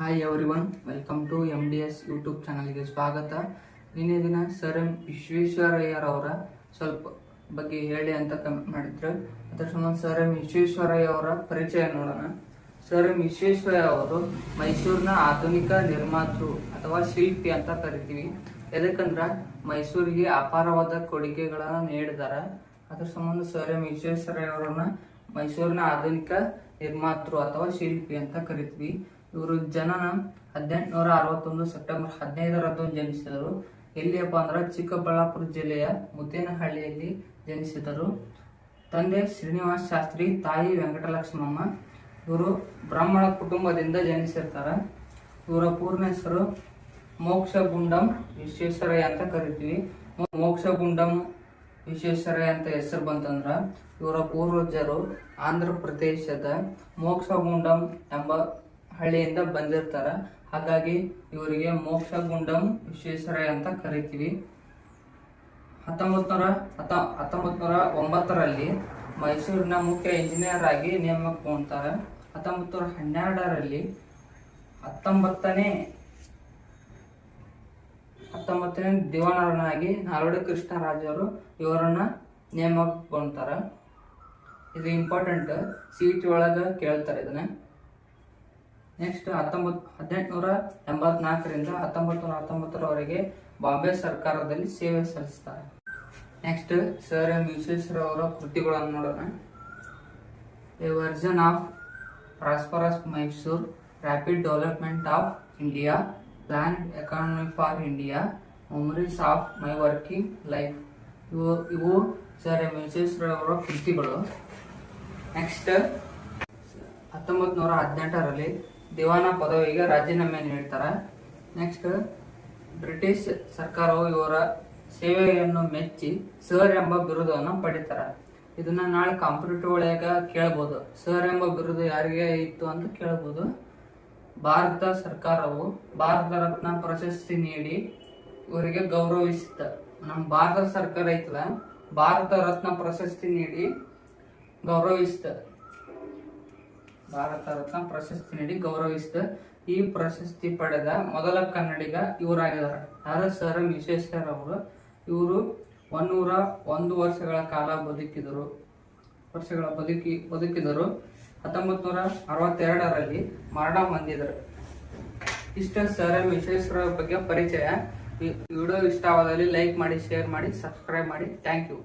Hi everyone welcome to M D S YouTube ಚಾನಲ್ಗೆ ಸ್ವಾಗತ. ನಿನ್ನೆ ದಿನ ಸರ್ ಎಂ ವಿಶ್ವೇಶ್ವರಯ್ಯರವರ ಸ್ವಲ್ಪ ಬಗ್ಗೆ ಹೇಳಿ ಅಂತ ಕಮೆಂಟ್ ಮಾಡಿದ್ರು. ಅದರ ಸಂಬಂಧ ಸರ್ ಎಂ ವಿಶ್ವೇಶ್ವರಯ್ಯ ಅವರ ಪರಿಚಯ ನೋಡೋಣ. ಸರ್ ಎಂ ವಿಶ್ವೇಶ್ವರಯ್ಯ ಅವರು ಮೈಸೂರಿನ ಆಧುನಿಕ ನಿರ್ಮಾತೃ ಅಥವಾ ಶಿಲ್ಪಿ ಅಂತ ಕರಿತೀವಿ. ಯಾಕಂದ್ರೆ ಮೈಸೂರಿಗೆ ಅಪಾರವಾದ ಕೊಡುಗೆಗಳನ್ನು ನೀಡಿದ್ದಾರೆ ಅದರ ಸಂಬಂಧ ಸರ್ ಎಂ ವಿಶ್ವೇಶ್ವರಯ್ಯ ಅವರನ್ನ ಮೈಸೂರಿನ ಆಧುನಿಕ ನಿರ್ಮಾತೃ ಅಥವಾ ಶಿಲ್ಪಿ ಅಂತ ಕರಿತೀವಿ. ಇವರು ಜನನ ಹದಿನೆಂಟುನೂರ ಅರವತ್ತೊಂದು ಸೆಪ್ಟೆಂಬರ್ ಹದಿನೈದರಂದು ಜನಿಸಿದರು. ಎಲ್ಲಿಯಪ್ಪ ಅಂದ್ರೆ ಚಿಕ್ಕಬಳ್ಳಾಪುರ ಜಿಲ್ಲೆಯ ಮುತ್ತೇನಹಳ್ಳಿಯಲ್ಲಿ ಜನಿಸಿದರು. ತಂದೆ ಶ್ರೀನಿವಾಸ ಶಾಸ್ತ್ರಿ, ತಾಯಿ ವೆಂಕಟಲಕ್ಷ್ಮಮ್ಮ. ಇವರು ಬ್ರಾಹ್ಮಣ ಕುಟುಂಬದಿಂದ ಜನಿಸಿರ್ತಾರೆ. ಇವರ ಪೂರ್ಣ ಹೆಸರು ಮೋಕ್ಷ ಗುಂಡಂ ವಿಶ್ವೇಶ್ವರಯ್ಯ ಅಂತ ಕರಿತೀವಿ. ಮೋಕ್ಷ ಗುಂಡಂ ವಿಶ್ವೇಶ್ವರಯ್ಯ ಅಂತ ಹೆಸರು ಬಂತಂದ್ರ ಇವರ ಪೂರ್ವಜರು ಆಂಧ್ರ ಪ್ರದೇಶದ ಮೋಕ್ಷ ಗುಂಡಂ ಎಂಬ ಹಳ್ಳಿಯಿಂದ ಬಂದಿರ್ತಾರೆ. ಹಾಗಾಗಿ ಇವರಿಗೆ ಮೋಕ್ಷ ಗುಂಡಂ ವಿಶ್ವೇಶ್ವರಯ್ಯ ಅಂತ ಕರಿತೀವಿ. ಹತ್ತೊಂಬತ್ ನೂರ ಹತ್ತ ಒಂಬತ್ತರಲ್ಲಿ ಮೈಸೂರಿನ ಮುಖ್ಯ ಇಂಜಿನಿಯರ್ ಆಗಿ ನೇಮಕಗೊಂಡ್ತಾರೆ ಹತ್ತೊಂಬತ್ ನೂರ ಹನ್ನೆರಡರಲ್ಲಿ ಹತ್ತೊಂಬತ್ತನೇ ಹತ್ತೊಂಬತ್ತನೇ ದಿವಾನರನಾಗಿ ನಾಲ್ವಡಿ ಕೃಷ್ಣರಾಜರು ಇವರನ್ನ ನೇಮಕಗೊಂಡ್ತಾರ ಇದು ಇಂಪಾರ್ಟೆಂಟ್ ಸೀಟ್ ಒಳಗ ಕೇಳ್ತಾರೆ ಇದನ್ನ. ನೆಕ್ಸ್ಟ್ ಹತ್ತೊಂಬತ್, ಹದಿನೆಂಟುನೂರ ಎಂಬತ್ನಾಲ್ಕರಿಂದ ಹತ್ತೊಂಬತ್ತು ನೂರ ಹತ್ತೊಂಬತ್ತರವರೆಗೆ ಬಾಂಬೆ ಸರ್ಕಾರದಲ್ಲಿ ಸೇವೆ ಸಲ್ಲಿಸ್ತಾರೆ. ನೆಕ್ಸ್ಟ್ ಸರ್ ಎಂ ವಿಶ್ವೇಶ್ವರ ಅವರ ಕೃತಿಗಳನ್ನು ನೋಡೋಣ. A version of prosperous Mysore rapid development of India plan economy for India memories of my working life ಇವು ಇವು ಸರ್ ಎಂ ವಿಶ್ವೇಶ್ವರ ಅವರ ಕೃತಿಗಳು. ನೆಕ್ಸ್ಟ್ ಹತ್ತೊಂಬತ್ತು ನೂರ ಹದಿನೆಂಟರಲ್ಲಿ ದಿವಾನ ಪದವಿಗೆ ರಾಜೀನಾಮೆ ನೀಡ್ತಾರೆ. ನೆಕ್ಸ್ಟ್ ಬ್ರಿಟಿಷ್ ಸರ್ಕಾರವು ಇವರ ಸೇವೆಯನ್ನು ಮೆಚ್ಚಿ ಸರ್ ಎಂಬ ಬಿರುದನ್ನು ಪಡಿತಾರೆ. ಇದನ್ನ ನಾಳೆ ಕಾಂಪಿಟೇಟಿವ್ ಒಳಗ ಕೇಳ್ಬೋದು. ಸರ್ ಎಂಬ ಬಿರುದು ಯಾರಿಗೆ ಇತ್ತು ಅಂತ ಕೇಳ್ಬೋದು. ಭಾರತ ಸರ್ಕಾರವು ಭಾರತ ರತ್ನ ಪ್ರಶಸ್ತಿ ನೀಡಿ ಇವರಿಗೆ ಗೌರವಿಸಿತ ನಮ್ಮ ಭಾರತ ಸರ್ಕಾರ ಐತಲ್ಲ, ಭಾರತ ರತ್ನ ಪ್ರಶಸ್ತಿ ನೀಡಿ ಗೌರವಿಸಿದ ಭಾರತ ರತ್ನ ಪ್ರಶಸ್ತಿ ನೀಡಿ ಗೌರವಿಸಿದ ಈ ಪ್ರಶಸ್ತಿ ಪಡೆದ ಮೊದಲ ಕನ್ನಡಿಗ ಇವರಾಗಿದ್ದಾರೆ. ಆರ್ ಆರ್ ಎಂ ವಿಶ್ವೇಶ್ವರ ಅವರು. ಇವರು ಒನ್ನೂರ ಒಂದು ವರ್ಷಗಳ ಕಾಲ ಬದುಕಿದರು. ವರ್ಷಗಳ ಬದುಕಿ, ಬದುಕಿದರು. ಹತ್ತೊಂಬತ್ತು ನೂರ ಅರವತ್ತೆರಡರಲ್ಲಿ ಮರಣ ಹೊಂದಿದರು. ಇಷ್ಟ ಸರ್ ಎಂ ವಿಶ್ವೇಶ್ವರ ಬಗ್ಗೆ ಪರಿಚಯ. ವಿಡಿಯೋ ಇಷ್ಟವಾದಲ್ಲಿ ಲೈಕ್ ಮಾಡಿ, ಶೇರ್ ಮಾಡಿ, ಸಬ್ಸ್ಕ್ರೈಬ್ ಮಾಡಿ. Thank you.